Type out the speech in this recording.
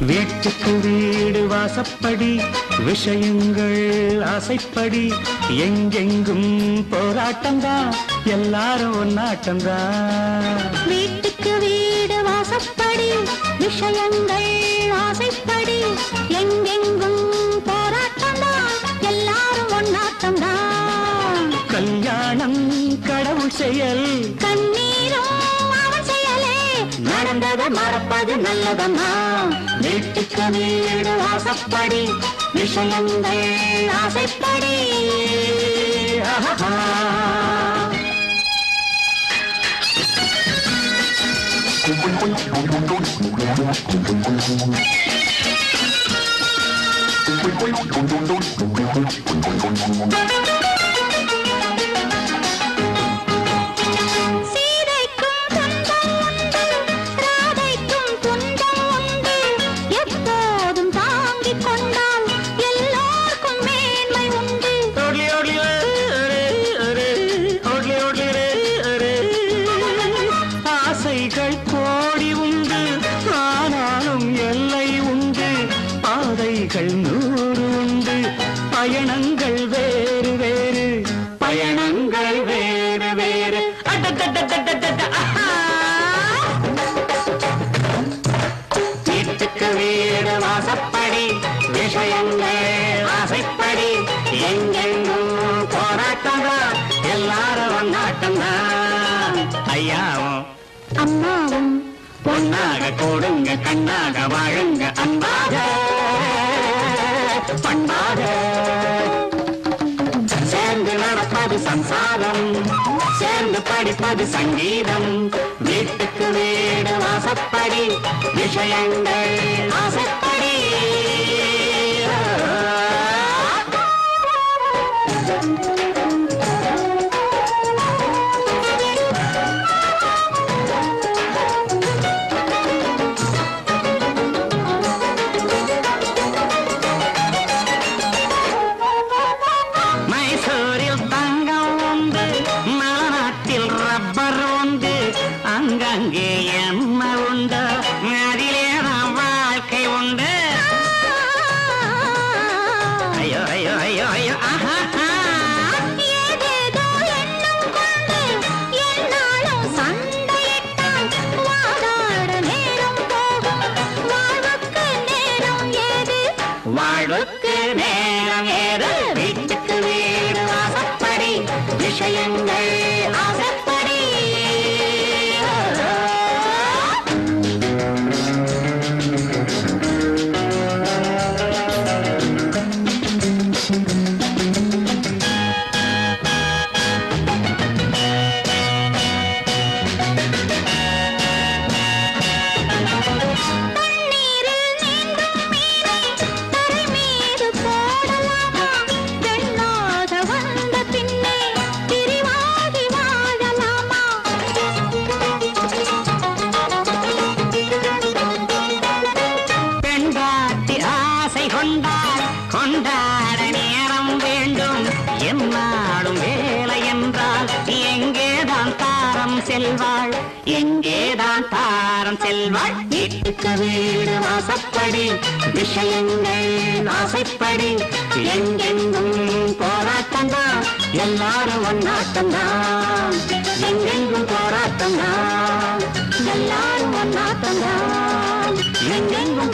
வீட்டுக்கு வீடு வாசப்படி விஷயங்கள் ஆசைப்படி எங்கெங்கும் போராட்டம்தான் எல்லாரும் ஒன்னாட்டம்தான் வீட்டுக்கு வீடு வாசப்படி விஷயங்கள் ஆசைப்படி எங்கெங்கும் போராட்டம்தான் எல்லாரும் ஒன்னாட்டம்தான் கல்யாணம் கடவுள் செயல். செயலே நடந்ததை மறப்பது நல்லதம்மா வீட்டுக்கு வீடு வாசப்படி விஷயங்கள் ஆசைப்படி ஆஹா. சீதைக்கும் பாதைகள் நூறு உண்டு. பயணங்கள் வேறு வேறு. பயணங்கள் வேறு வேறு. வீட்டுக்கு வீடு வாசப்படி விஷயங்கள் ஆசைப்படி. எங்கெங்கும் போராட்டம் தான் எல்லாரும் ஒன்னாட்டம் தான் ஐயாவும் அம்மாவும் பொன்னாக கொடுங்க கண்ணாக வாழுங்க அன்பாக. பண்பாக சேர்ந்து நடப்பது சம்சாரம் சேர்ந்து படிப்பது சங்கீதம். வீட்டுக்கு வீடு வாசப்படி விஷயங்கள் ஆசைப்படி மைசூரில் தங்கம் உண்டு மலநாட்டில் ரப்பர் உண்டு அங்கங்கே என்ன உண்டு அதிலே தான் வாழ்க்கை உண்டு. ஐயோ ஐயோ ஐயோ ஐயோ ஆஹா எண்ணம் கொண்டு விஷயங்கள் என்னாடும் வேலை என்றால் எங்கேதான் தாரம் செல்வாள்? எங்கேதான் தாரம் செல்வாள்? வீட்டுக்கு வீடு வாசப்படி விஷயங்கள் ஆசைப்படி. எங்கெங்கும் போராட்டம் தான் எல்லாரும் ஒன்னாட்டம் தான் எங்கெங்கும் போராட்டம் தான் எல்லாரும் ஒன்னாட்டம் தான் எங்கெங்கும்